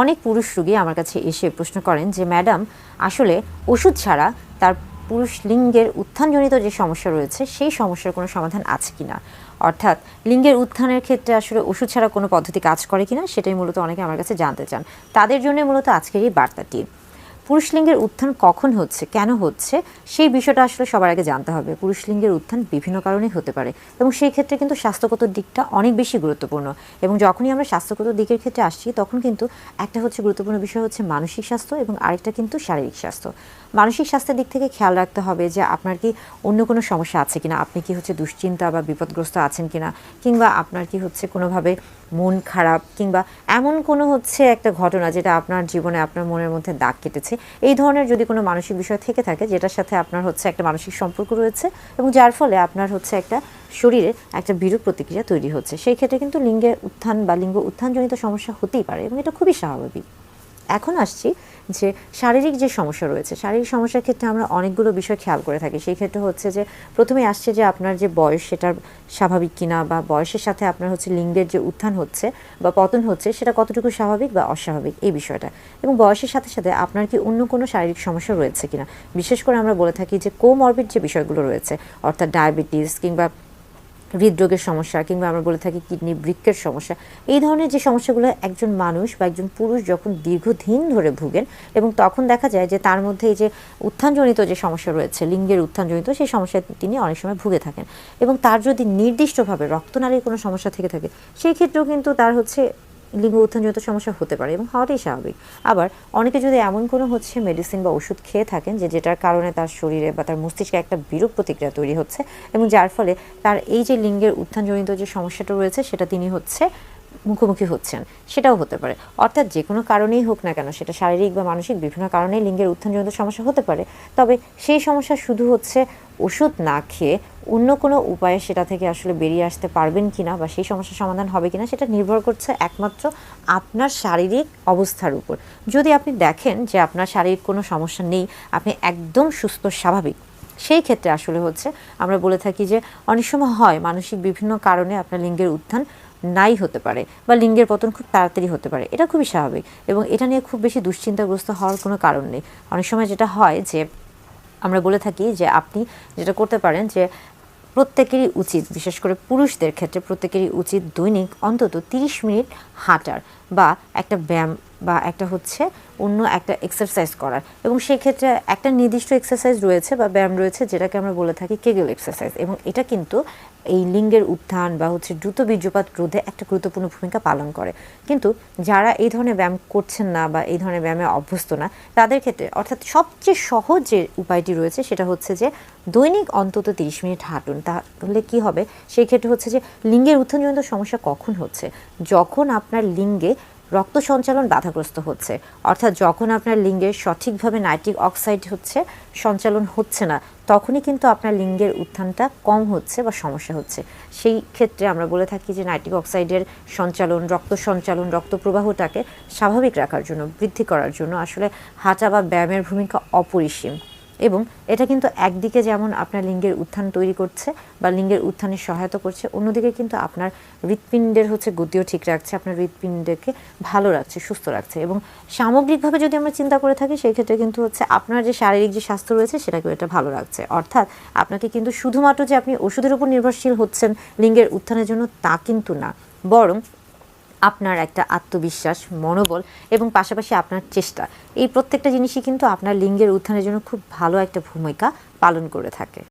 অনেক পুরুষ রোগী আমার কাছে এসে প্রশ্ন করেন যে, ম্যাডাম, আসলে ওষুধ ছাড়া তার পুরুষ লিঙ্গের উত্থানজনিত যে সমস্যা রয়েছে, সেই সমস্যার কোনো সমাধান আছে কি না অর্থাৎ লিঙ্গের উত্থানের ক্ষেত্রে আসলে ওষুধ ছাড়া কোনো পদ্ধতি কাজ করে কিনা? সেটাই মূলত অনেকে আমার কাছে জানতে চান। তাদের জন্য মূলত আজকের এই বার্তাটি। পুরুষ লিঙ্গের উত্থান কখন হচ্ছে, কেন হচ্ছে, সেই বিষয়টা আসলে সবার আগে জানতে হবে। পুরুষ লিঙ্গের উত্থান বিভিন্ন কারণে হতে পারে এবং সেই ক্ষেত্রে কিন্তু স্বাস্থ্যগত দিকটা অনেক বেশি গুরুত্বপূর্ণ এবং যখনই আমরা স্বাস্থ্যগত দিকের ক্ষেত্রে আসছি, তখন কিন্তু একটা হচ্ছে গুরুত্বপূর্ণ বিষয় হচ্ছে মানসিক স্বাস্থ্য এবং আরেকটা কিন্তু শারীরিক স্বাস্থ্য। মানসিক স্বাস্থ্যের দিক থেকে খেয়াল রাখতে হবে যে আপনার কি অন্য কোনো সমস্যা আছে কিনা? আপনি কি হচ্ছে দুশ্চিন্তা বা বিপদগ্রস্ত আছেন কিনা? কিংবা আপনার কি হচ্ছে কোনোভাবে মন খারাপ কিংবা এমন কোনো হচ্ছে একটা ঘটনা যেটা আপনার জীবনে আপনার মনের মধ্যে দাগ কেটেছে? এই ধরনের যদি কোনো মানসিক বিষয় থেকে থাকে, যেটার সাথে আপনার হচ্ছে একটা মানসিক সম্পর্ক রয়েছে এবং যার ফলে আপনার হচ্ছে একটা শরীরে একটা বিরূপ প্রতিক্রিয়া তৈরি হচ্ছে, সেই ক্ষেত্রে কিন্তু লিঙ্গে উত্থান বা লিঙ্গ উত্থানজনিত সমস্যা হতেই পারে এবং এটা খুবই স্বাভাবিক। এখন আসছি যে শারীরিক যে সমস্যা রয়েছে, শারীরিক সমস্যার ক্ষেত্রে আমরা অনেকগুলো বিষয় খেয়াল করে থাকি। সেই ক্ষেত্রে হচ্ছে যে প্রথমে আসছে যে আপনার যে বয়স সেটার স্বাভাবিক কিনা বা বয়সের সাথে আপনার হচ্ছে লিঙ্গের যে উত্থান হচ্ছে বা পতন হচ্ছে সেটা কতটুকু স্বাভাবিক বা অস্বাভাবিক? এই বিষয়টা। এবং বয়সের সাথে সাথে আপনার কি অন্য কোনো শারীরিক সমস্যা রয়েছে কিনা? বিশেষ করে আমরা বলে থাকি যে কোমরবিড যে বিষয়গুলো রয়েছে, অর্থাৎ ডায়াবেটিস কিংবা হৃদরোগের সমস্যা কিংবা আমরা বলে থাকি কিডনি বৃক্ষের সমস্যা, এই ধরনের যে সমস্যাগুলো একজন মানুষ বা একজন পুরুষ যখন দীর্ঘদিন ধরে ভুগেন এবং তখন দেখা যায় যে তার মধ্যে এই যে উত্থানজনিত যে সমস্যা রয়েছে, লিঙ্গের উত্থানজনিত, সেই সমস্যায় তিনি অনেক সময় ভুগে থাকেন এবং তার যদি নির্দিষ্টভাবে রক্তনালীর কোনো সমস্যা থেকে থাকে, সেই ক্ষেত্রেও কিন্তু তার হচ্ছে লিঙ্গ উত্থানজনিত সমস্যা হতে পারে এবং হওয়াটাই স্বাভাবিক। আবার অনেকে যদি এমন কোনো হচ্ছে মেডিসিন বা ওষুধ খেয়ে থাকেন যে যেটার কারণে তার শরীরে বা তার মস্তিষ্কে একটা বিরূপ প্রতিক্রিয়া তৈরি হচ্ছে এবং যার ফলে তার এই যে লিঙ্গের উত্থানজনিত যে সমস্যাটা রয়েছে সেটা তিনি হচ্ছে মুখোমুখি হচ্ছেন, সেটাও হতে পারে। অর্থাৎ যে কোনো কারণেই হোক না কেন, সেটা শারীরিক বা মানসিক বিভিন্ন কারণেই লিঙ্গের উত্থানজনিত সমস্যা হতে পারে। তবে সেই সমস্যা শুধু হচ্ছে ওষুধ না খেয়ে অন্য কোনো উপায়ে সেটা থেকে আসলে বেরিয়ে আসতে পারবেন কিনা বা সেই সমস্যার সমাধান হবে কিনা, সেটা নির্ভর করছে একমাত্র আপনার শারীরিক অবস্থার উপর। যদি আপনি দেখেন যে আপনার শারীরিক কোনো সমস্যা নেই, আপনি একদম সুস্থ, স্বাভাবিক, সেই ক্ষেত্রে আসলে হচ্ছে আমরা বলে থাকি যে অনেক সময় হয় মানসিক বিভিন্ন কারণে আপনার লিঙ্গের উত্থান নাই হতে পারে বা লিঙ্গের পতন খুব তাড়াতাড়ি হতে পারে, এটা খুবই স্বাভাবিক এবং এটা নিয়ে খুব বেশি দুশ্চিন্তাগ্রস্ত হওয়ার কোনো কারণ নেই। অনেক সময় যেটা হয় যে, আমরা বলে থাকি যে আপনি যেটা করতে পারেন যে, প্রত্যেকেরই উচিত, বিশেষ করে পুরুষদের ক্ষেত্রে প্রত্যেকেরই উচিত দৈনিক অন্তত তিরিশ মিনিট হাঁটার বা একটা ব্যায়াম বা একটা হচ্ছে অন্য একটা এক্সারসাইজ করার। এবং সেক্ষেত্রে একটা নির্দিষ্ট এক্সারসাইজ রয়েছে বা ব্যায়াম রয়েছে যেটাকে আমরা বলে থাকি কেগেল এক্সারসাইজ এবং এটা কিন্তু এই লিঙ্গের উত্থান বা হচ্ছে দ্রুত বীর্যপাত রোধে একটা গুরুত্বপূর্ণ ভূমিকা পালন করে। কিন্তু যারা এই ধরনের ব্যায়াম করছেন না বা এই ধরনের ব্যায়ামে অভ্যস্ত না, তাদের ক্ষেত্রে অর্থাৎ সবচেয়ে সহজ যে উপায়টি রয়েছে সেটা হচ্ছে যে দৈনিক অন্তত তিরিশ মিনিট হাঁটুন। তাহলে কি হবে? সেই ক্ষেত্রে হচ্ছে যে লিঙ্গের উত্থানজনিত সমস্যা কখন হচ্ছে? যখন আপনার লিঙ্গে রক্ত সঞ্চালন বাধাগ্রস্ত হচ্ছে। অর্থাৎ যখন আপনার লিঙ্গের সঠিকভাবে নাইট্রিক অক্সাইড হচ্ছে, সঞ্চালন হচ্ছে না, তখনই কিন্তু আপনার লিঙ্গের উত্থানটা কম হচ্ছে বা সমস্যা হচ্ছে। সেই ক্ষেত্রে আমরা বলে থাকি যে নাইট্রিক অক্সাইডের সঞ্চালন, রক্ত সঞ্চালন, রক্ত প্রবাহটাকে স্বাভাবিক রাখার জন্য, বৃদ্ধি করার জন্য আসলে হাঁটা বা ব্যায়ামের ভূমিকা অপরিসীম। এবং এটা কিন্তু একদিকে যেমন আপনার লিঙ্গের উত্থান তৈরি করছে বা লিঙ্গের উত্থানে সহায়তা করছে, অন্যদিকে কিন্তু আপনার হৃৎপিণ্ডের হচ্ছে গতিও ঠিক রাখছে, আপনার হৃৎপিণ্ডকে ভালো রাখছে, সুস্থ রাখছে এবং সামগ্রিকভাবে যদি আমরা চিন্তা করে থাকি, সেই ক্ষেত্রে কিন্তু হচ্ছে আপনার যে শারীরিক যে স্বাস্থ্য রয়েছে, সেটাকেও এটা ভালো রাখছে। অর্থাৎ আপনাকে কিন্তু শুধুমাত্র যে আপনি ওষুধের উপর নির্ভরশীল হচ্ছেন লিঙ্গের উত্থানের জন্য তা কিন্তু না, বরং আপনার একটা আত্মবিশ্বাস, মনোবল এবং পাশাপাশি আপনার চেষ্টা। এই প্রত্যেকটা জিনিসই কিন্তু আপনার লিঙ্গের উত্থানের জন্য খুব ভালো একটা ভূমিকা পালন করে থাকে।